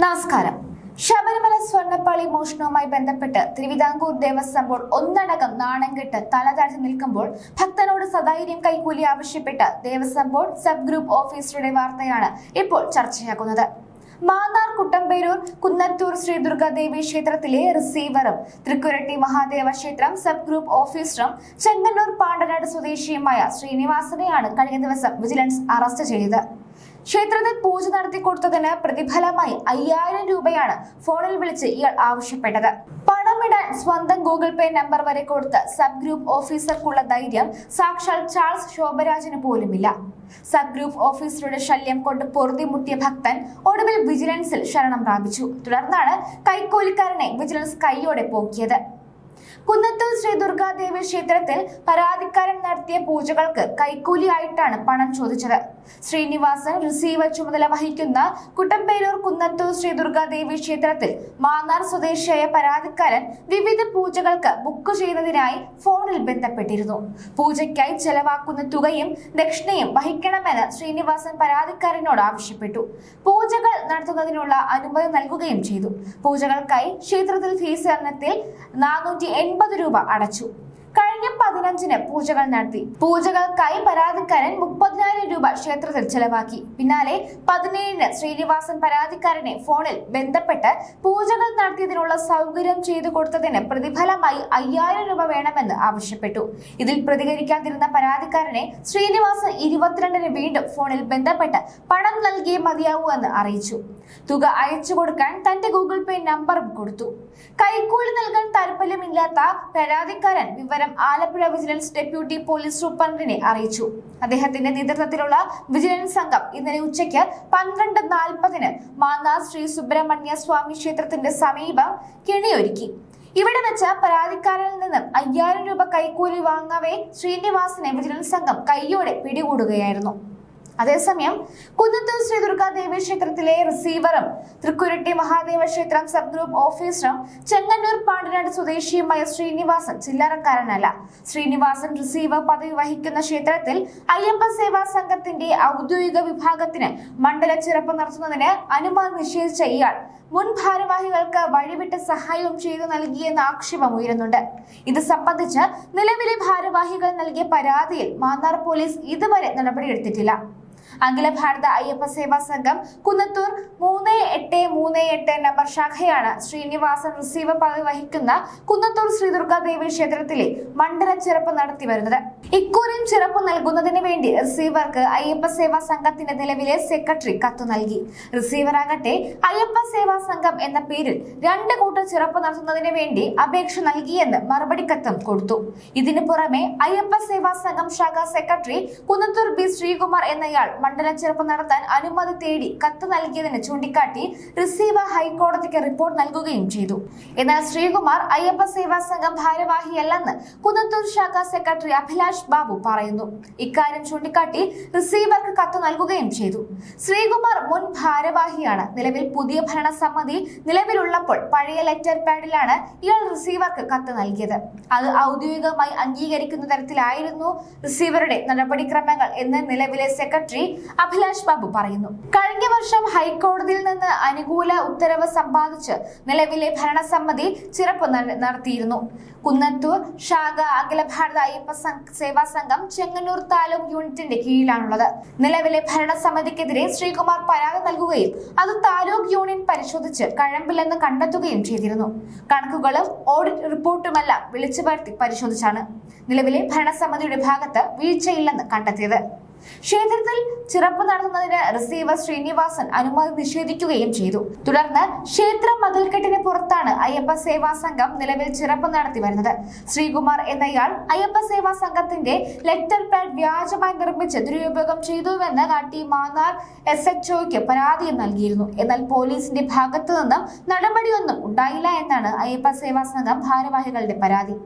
നമസ്കാരം. ശബരിമല സ്വർണപ്പാളി മോഷണവുമായി ബന്ധപ്പെട്ട് തിരുവിതാംകൂർ ദേവസ്വം ബോർഡ് ഒന്നടങ്കം നാണം കെട്ട് തലതാഴ്ത്തി നിൽക്കുമ്പോൾ ഭക്തനോട് സദൈര്യം കൈക്കൂലി ആവശ്യപ്പെട്ട് ദേവസ്വം ബോർഡ് സബ് ഗ്രൂപ്പ് ഓഫീസറുടെ വാർത്തയാണ് ഇപ്പോൾ ചർച്ചയാക്കുന്നത് മാന്നാർ കുട്ടമ്പേരൂർ കുന്നത്തൂർ ശ്രീ ദുർഗാദേവി ക്ഷേത്രത്തിലെ റിസീവറും തൃക്കുരട്ടി മഹാദേവ ക്ഷേത്രം സബ് ഗ്രൂപ്പ് ഓഫീസറും ചെങ്ങന്നൂർ പാണ്ടനാട് സ്വദേശിയുമായ ശ്രീനിവാസനെയാണ് കഴിഞ്ഞ ദിവസം വിജിലൻസ് അറസ്റ്റ് ചെയ്തത്. ക്ഷേത്രത്തിൽ പൂജ നടത്തി കൊടുത്തതിന് പ്രതിഫലമായി അയ്യായിരം രൂപയാണ് ഫോണിൽ വിളിച്ച് ഇയാൾ ആവശ്യപ്പെട്ടത്. പണമിടാൻ സ്വന്തം ഗൂഗിൾ പേ നമ്പർ വരെ കൊടുത്ത സബ് ഗ്രൂപ്പ് ഓഫീസർക്കുള്ള ധൈര്യം സാക്ഷാൽ ചാൾസ് ശോഭരാജിന് പോലുമില്ല. സബ് ഗ്രൂപ്പ് ഓഫീസറുടെ ശല്യം കൊണ്ട് പൊറുതിമുട്ടിയ ഭക്തൻ ഒടുവിൽ വിജിലൻസിൽ ശരണം പ്രാപിച്ചു. തുടർന്നാണ് കൈക്കൂലിക്കാരനെ വിജിലൻസ് കൈയോടെ പോക്കിയത്. കുന്നത്തൂർ ശ്രീ ദുർഗാദേവി ക്ഷേത്രത്തിൽ പരാതിക്കാരൻ നടത്തിയ പൂജകൾക്ക് കൈക്കൂലിയായിട്ടാണ് പണം ചോദിച്ചത്. ശ്രീനിവാസൻ റിസീവർ ചുമതല വഹിക്കുന്ന കുട്ടമ്പേരൂർ കുന്നത്തൂർ ശ്രീ ദുർഗാദേവി ക്ഷേത്രത്തിൽ മാന്നാർ സ്വദേശിയായ പരാതിക്കാരൻ വിവിധ പൂജകൾക്ക് ബുക്ക് ചെയ്യുന്നതിനായി ഫോണിൽ ബന്ധപ്പെട്ടിരുന്നു. പൂജയ്ക്കായി ചെലവാക്കുന്ന തുകയും ദക്ഷിണയും വഹിക്കണമെന്ന് ശ്രീനിവാസൻ പരാതിക്കാരനോട് ആവശ്യപ്പെട്ടു. പൂജകൾ നടത്തുന്നതിനുള്ള അനുമതി നൽകുകയും ചെയ്തു. പൂജകൾക്കായി ക്ഷേത്രത്തിൽ ഫീസ് എണ്ണത്തിൽ നാനൂറ്റി എൺപത് രൂപ അടച്ചു. പതിനഞ്ചിന് പൂജകൾ നടത്തി. പൂജകൾക്കായി പരാതിക്കാരൻ മുപ്പതിനായിരം രൂപ ക്ഷേത്രത്തിൽ ചെലവാക്കി. പിന്നാലെ പതിനേഴിന് ശ്രീനിവാസൻ പരാതിക്കാരനെ ഫോണിൽ ബന്ധപ്പെട്ട് പൂജകൾ നടത്തിയതിനുള്ള സൗകര്യം ചെയ്തു കൊടുത്തതിന് പ്രതിഫലമായി അയ്യായിരം രൂപ വേണമെന്ന് ആവശ്യപ്പെട്ടു. ഇതിൽ പ്രതികരിക്കാതിരുന്ന പരാതിക്കാരനെ ശ്രീനിവാസൻ ഇരുപത്തിരണ്ടിന് വീണ്ടും ഫോണിൽ ബന്ധപ്പെട്ട് പണം നൽകിയേ മതിയാവൂ എന്ന് അറിയിച്ചു. തുക അയച്ചു കൊടുക്കാൻ തന്റെ ഗൂഗിൾ പേ നമ്പറും കൊടുത്തു. കൈക്കൂലി നൽകാൻ താല്പര്യമില്ലാത്ത പരാതിക്കാരൻ വിവരം ആലപ്പുഴ വിജിലൻസ് ഡെപ്യൂട്ടി പോലീസ് സൂപ്രണ്ടിനെ അറിയിച്ചു. അദ്ദേഹത്തിന്റെ നേതൃത്വത്തിലുള്ള വിജിലൻസ് സംഘം ഇന്നലെ ഉച്ചയ്ക്ക് പന്ത്രണ്ട് നാൽപ്പതിന് മാന്നാർ ശ്രീ സുബ്രഹ്മണ്യ സ്വാമി ക്ഷേത്രത്തിന്റെ സമീപം കെണിയൊരുക്കി. ഇവിടെ വെച്ച് പരാതിക്കാരിൽ നിന്നും അയ്യായിരം രൂപ കൈക്കൂലി വാങ്ങവേ ശ്രീനിവാസിനെ വിജിലൻസ് സംഘം കൈയോടെ പിടികൂടുകയായിരുന്നു. അതേസമയം കുന്നത്തൂർ ശ്രീ ദുർഗാദേവി ക്ഷേത്രത്തിലെ റിസീവറും തൃക്കുരട്ടി മഹാദേവ ക്ഷേത്രം സബ് ഗ്രൂപ്പ് ഓഫീസറും ചെങ്ങന്നൂർ പാണ്ടനാട് സ്വദേശിയുമായ ശ്രീനിവാസൻ ചില്ലറക്കാരനല്ല. ശ്രീനിവാസൻ റിസീവർ പദവി വഹിക്കുന്ന ക്ഷേത്രത്തിൽ അയ്യപ്പ സേവാ സംഘത്തിന്റെ ഔദ്യോഗിക വിഭാഗത്തിന് മണ്ഡല ചിറപ്പ് നടത്തുന്നതിന് അനുമതി നിഷേധിച്ച ഇയാൾ മുൻ ഭാരവാഹികൾക്ക് വഴിവിട്ട് സഹായവും ചെയ്തു നൽകിയെന്ന ആക്ഷേപം ഉയരുന്നുണ്ട്. ഇത് സംബന്ധിച്ച് നിലവിലെ ഭാരവാഹികൾ നൽകിയ പരാതിയിൽ മാന്നാർ പോലീസ് ഇതുവരെ നടപടിയെടുത്തിട്ടില്ല. അഖില ഭാരത അയ്യപ്പ സേവാ സംഘം കുന്നത്തൂർ മൂന്ന് എട്ട് മൂന്ന് എട്ട് നമ്പർ ശാഖയാണ് ശ്രീനിവാസൻ റിസീവർ പദവി വഹിക്കുന്ന കുന്നത്തൂർ ശ്രീ ദുർഗാദേവി ക്ഷേത്രത്തിലെ മണ്ഡല ചിറപ്പ് നടത്തി വരുന്നത്. ഇക്കുറിയും ചിറപ്പ് നൽകുന്നതിന് വേണ്ടി റിസീവർക്ക് അയ്യപ്പ സേവാ സംഘത്തിന്റെ നിലവിലെ സെക്രട്ടറി കത്തു നൽകി. റിസീവർ ആകട്ടെ അയ്യപ്പ സേവാ സംഘം എന്ന പേരിൽ രണ്ട് കൂട്ടം ചിറപ്പ് നടത്തുന്നതിന് വേണ്ടി അപേക്ഷ നൽകിയെന്ന് മറുപടി കത്തും കൊടുത്തു. ഇതിനു പുറമെ അയ്യപ്പ സേവാ സംഘം ശാഖാ സെക്രട്ടറി കുന്നത്തൂർ ബി ശ്രീകുമാർ എന്നയാൾ മണ്ഡല ചിറപ്പ് നടത്താൻ അനുമതി തേടി കത്ത് നൽകിയതിന് ചൂണ്ടിക്കാട്ടി റിസീവർ ഹൈക്കോടതിക്ക് റിപ്പോർട്ട് നൽകുകയും ചെയ്തു. എന്നാൽ ശ്രീകുമാർ അയ്യപ്പ സേവാ സംഘം ഭാരവാഹിയല്ലെന്ന് കുന്നത്തൂർ ശാഖ സെക്രട്ടറി അഭിലാഷ് ബാബു പറയുന്നു. ഇക്കാര്യം ചൂണ്ടിക്കാട്ടി റിസീവർക്ക് കത്ത് നൽകുകയും ചെയ്തു. ശ്രീകുമാർ മുൻ ഭാരവാഹിയാണ്. നിലവിൽ പുതിയ ഭരണസമിതി നിലവിലുള്ളപ്പോൾ പഴയ ലെറ്റർ പാഡിലാണ് ഇയാൾ റിസീവർക്ക് കത്ത് നൽകിയത്. അത് ഔദ്യോഗികമായി അംഗീകരിക്കുന്ന തരത്തിലായിരുന്നു റിസീവറുടെ നടപടിക്രമങ്ങൾ എന്ന് നിലവിലെ സെക്രട്ടറി അഭിലാഷ് ബാബു പറയുന്നു. കഴിഞ്ഞ വർഷം ഹൈക്കോടതിയിൽ നിന്ന് അനുകൂല ഉത്തരവ് സമ്പാദിച്ച് നിലവിലെ ഭരണസമിതി ചിറപ്പ് നടത്തിയിരുന്നു. കുന്നത്തൂർ ശാഖ അഖില ഭാരത അയ്യപ്പ സേവാ സംഘം ചെങ്ങന്നൂർ താലൂക്ക് യൂണിറ്റിന്റെ കീഴിലാണുള്ളത്. നിലവിലെ ഭരണസമിതിക്കെതിരെ ശ്രീകുമാർ പരാതി നൽകുകയും അത് താലൂക്ക് യൂണിയൻ പരിശോധിച്ച് കഴമ്പില്ലെന്ന് കണ്ടെത്തുകയും ചെയ്തിരുന്നു. കണക്കുകളും ഓഡിറ്റ് റിപ്പോർട്ടുമെല്ലാം വിളിച്ചു വരുത്തി പരിശോധിച്ചാണ് നിലവിലെ ഭരണസമിതിയുടെ ഭാഗത്ത് വീഴ്ചയില്ലെന്ന് കണ്ടെത്തിയത്. ക്ഷേത്രത്തിൽ ചിറപ്പ് നടത്തുന്നതിന് റിസീവർ ശ്രീനിവാസൻ അനുമതി നിഷേധിക്കുകയും ചെയ്തു. തുടർന്ന് ക്ഷേത്ര മതിൽക്കെട്ടിന് പുറത്താണ് അയ്യപ്പ സേവാ സംഘം നിലവിൽ ചിറപ്പ് നടത്തി വരുന്നത്. ശ്രീകുമാർ എന്നയാൾ അയ്യപ്പ സേവാ സംഘത്തിന്റെ ലെറ്റർ പാഡ് വ്യാജമായി നിർമ്മിച്ച് ദുരുപയോഗം ചെയ്തുവെന്ന് കാട്ടി മാന്നാർ എസ് എച്ച് ഒക്ക് പരാതിയും നൽകിയിരുന്നു. എന്നാൽ പോലീസിന്റെ ഭാഗത്തു നിന്നും നടപടിയൊന്നും ഉണ്ടായില്ല എന്നാണ് അയ്യപ്പ സേവാ സംഘം ഭാരവാഹികളുടെ പരാതി.